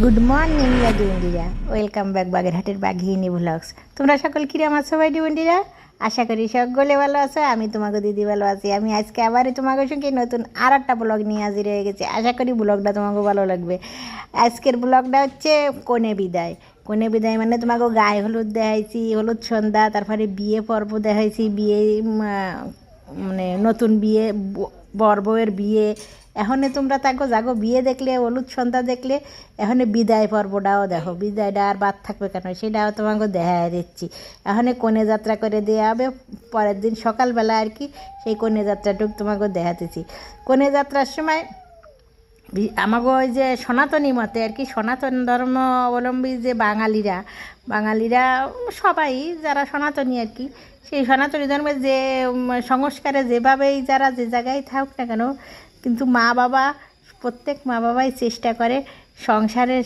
Good morning বাগি বন্ডিরা welcome back বাগেরহাটের বাঘিনী vlogs তোমরা সকল কিরাম আছো বাইডি বন্ডিরা আশা করি সকলে ভালো আছো, আমি তোমাকে দিদি ভালো আছি। আমি আজকে আবারও তোমাকে সঙ্গে নতুন আর একটা ব্লগ নিয়ে হাজির হয়ে গেছি। আশা করি ব্লগটা তোমাকে ভালো লাগবে। আজকের ব্লগটা হচ্ছে কনে বিদায়। কনে বিদায় মানে তোমাকে গায়ে হলুদ দেখাইছি, হলুদ সন্ধ্যা, তারপরে বিয়ে পর্ব দেখাইছি, বিয়ে মানে নতুন বিয়ে বর বউয়ের বিয়ে। এখনে তোমরা তাকে যাগো বিয়ে দেখলে, হলুদ সন্ধ্যা দেখলে, এখনে বিদায় পর্বটাও দেখো। বিদায়টা আর বাদ থাকবে কেন? সেটাও তোমাকে দেখা দিচ্ছি। এখনে কনে যাত্রা করে দেওয়া হবে। পরের দিন সকালবেলা আর কি সেই কনে যাত্রাটুক তোমাকে দেখাতেছি। কনে যাত্রার সময় আমাগো ওই যে সনাতনী মতে আর কি, সনাতন ধর্ম অবলম্বী যে বাঙালিরা বাঙালিরা সবাই যারা সনাতনী আর কি, সেই সনাতনী ধর্মের যে সংস্কারে যেভাবেই যারা যে জায়গায় থাকুক না কেন, কিন্তু মা বাবা প্রত্যেক মা বাবাই চেষ্টা করে সংসারের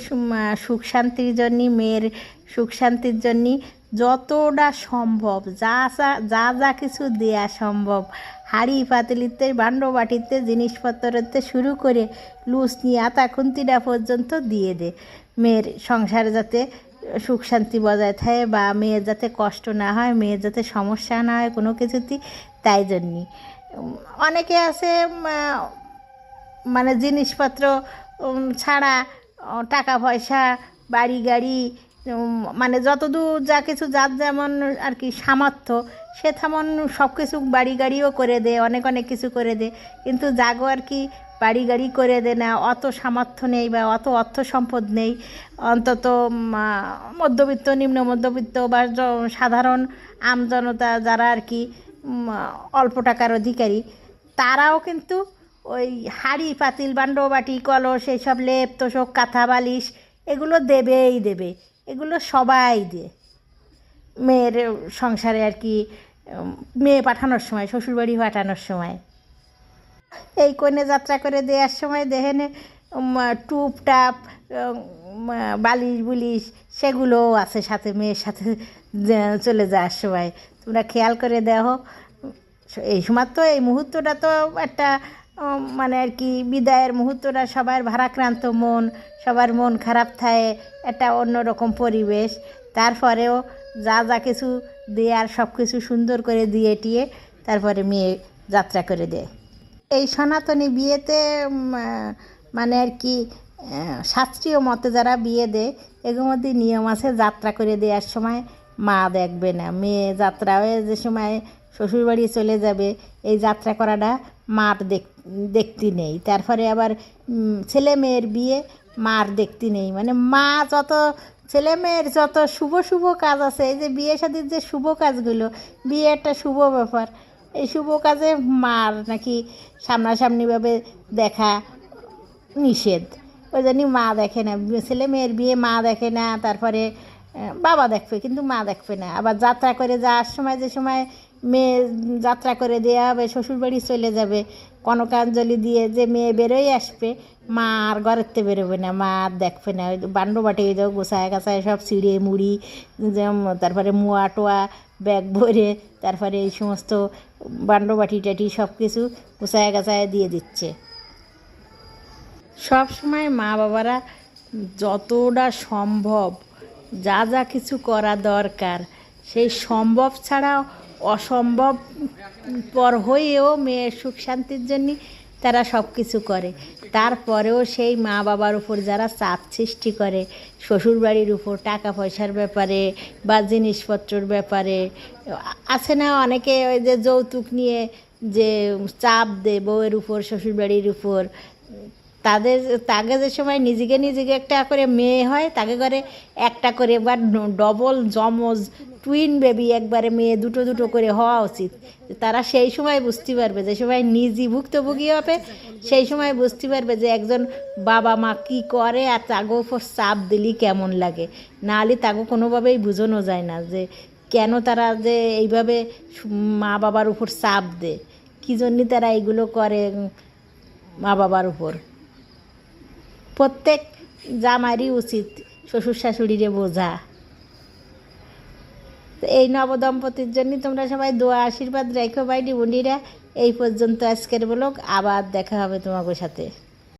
সুখ শান্তির জন্য, মেয়ের সুখ শান্তির জন্য যতটা সম্ভব, যা যা- যা কিছু দেয়া সম্ভব, হাড়ি পাতিলিতে বান্ড বাটিতে জিনিসপত্রতে শুরু করে লুস নিয়ে আতা খুন্তিটা পর্যন্ত দিয়ে দে। মেয়ের সংসারে যাতে সুখ শান্তি বজায় থাকে বা মেয়ের যাতে কষ্ট না হয়, মেয়ের যাতে সমস্যা না হয় কোনো কিছুতেই, তাই জন্যই অনেকে আছে মানে জিনিসপত্র ছাড়া টাকা পয়সা, বাড়ি, গাড়ি মানে যতদূর যা কিছু যার যেমন আর কি সামর্থ্য, সে তেমন সব কিছু বাড়ি, গাড়িও করে দে, অনেক অনেক কিছু করে দে। কিন্তু জাগো আর কি বাড়ি, গাড়ি করে দে না, অত সামর্থ্য নেই বা অত অর্থ সম্পদ নেই। অন্তত মধ্যবিত্ত, নিম্ন মধ্যবিত্ত বা সাধারণ আমজনতা যারা আর কি অল্প টাকার অধিকারী, তারাও কিন্তু ওই হাড়ি পাতিল বাটি কলস এইসব লেপ তোষক কাঁথা বালিশ এগুলো দেবেই দেবে। এগুলো সবাই দেয়। মেয়ের সংসারে আর কি মেয়ে পাঠানোর সময় শ্বশুরবাড়ি পাঠানোর সময়। এই কনে যাত্রা করে দেওয়ার সময় দেখেনে টুপ টাপ উম, বালিশ বুলিশ সেগুলোও আছে সাথে মেয়ের সাথে চলে যাওয়ার সময়। তোমরা খেয়াল করে দেখো এই সময় তো এই মুহূর্তটা তো একটা মানে আর কি বিদায়ের মুহূর্তটা সবার ভারাক্রান্ত মন, সবার মন খারাপ থাকে, একটা অন্যরকম পরিবেশ। তারপরেও যা যা কিছু দেয়ার সব কিছু সুন্দর করে দিয়ে টিয়ে তারপরে মেয়ে যাত্রা করে দেয়। এই সনাতনী বিয়েতে মানে আর কি শাস্ত্রীয় মতে যারা বিয়ে দেয় এগুলোর মধ্যে নিয়ম আছে যাত্রা করে দেওয়ার সময় মা দেখবে না। মেয়ে যাত্রা হয়ে যে সময় শ্বশুরবাড়ি চলে যাবে, এই যাত্রা করাটা মার দেখ দেখতে নেই। তারপরে আবার ছেলে মেয়ের বিয়ে মার দেখতে নেই। মানে মা যত, ছেলে মেয়ের যত শুভ শুভ কাজ আছে, এই যে বিয়ে শাদির যে শুভ কাজগুলো, বিয়ে একটা শুভ ব্যাপার। এই শুভ কাজে মার নাকি সামনাসামনিভাবে দেখা নিষেধ। ওই জন্যই মা দেখে না। ছেলে মেয়ের বিয়ে মা দেখে না, তারপরে বাবা দেখবে, কিন্তু মা দেখবে না। আবার যাত্রা করে যাওয়ার সময় যে সময় মেয়ে যাত্রা করে দেওয়া হবে, শ্বশুরবাড়ি চলে যাবে কনকাঞ্জলি দিয়ে যে মেয়ে বেরোই আসবে, মা আর ঘরেতে বেরোবে না, মা আর দেখবে না। ওই বান্ড বাটে ওই গোছায় গাছায় সব ছিঁড়ে মুড়ি, যেমন তারপরে মুয়া টোয়া, ব্যাগ ভরে, তারপরে এই সমস্ত বান্ড বাটি টাটি সব কিছু গোছায় গাছায় দিয়ে দিচ্ছে। সব সময় মা বাবারা যতটা সম্ভব যা যা কিছু করা দরকার সেই সম্ভব ছাড়া অসম্ভব পর হয়েও মেয়ের সুখ শান্তির জন্য তারা সব কিছু করে। তারপরেও সেই মা বাবার উপর যারা চাপ সৃষ্টি করে, শ্বশুরবাড়ির উপর টাকা পয়সার ব্যাপারে বা জিনিসপত্রর ব্যাপারে, আছে না অনেকে ওই যে যৌতুক নিয়ে যে চাপ দেয় বউয়ের উপর, শ্বশুরবাড়ির উপর তাদের, তাকে যে সময় নিজেকে নিজেকে একটা করে মেয়ে হয়, তাকে করে একটা করে বা ডবল জমজ টুইন বেবি একবারে মেয়ে দুটো দুটো করে হওয়া উচিত। তারা সেই সময় বুঝতে পারবে, যে সময় নিজই ভুক্তভোগী হবে, সেই সময় বুঝতে পারবে যে একজন বাবা মা কী করে আর তাগো উপর চাপ দিলি কেমন লাগে। নাহলে তাগো কোনোভাবেই বুঝানো যায় না যে কেন তারা যে এইভাবে মা বাবার উপর চাপ দেয়। কী জন্যে তারা এইগুলো করে মা বাবার উপর? প্রত্যেক জামারই উচিত শ্বশুর শাশুড়িরে বোঝা এই নবদম্পতির জন্য তোমরা সবাই দোয়া আশীর্বাদ রেখো বাইডি ডিবুন্ডিরা এই পর্যন্ত আজকের বলক আবার দেখা হবে তোমাদের সাথে।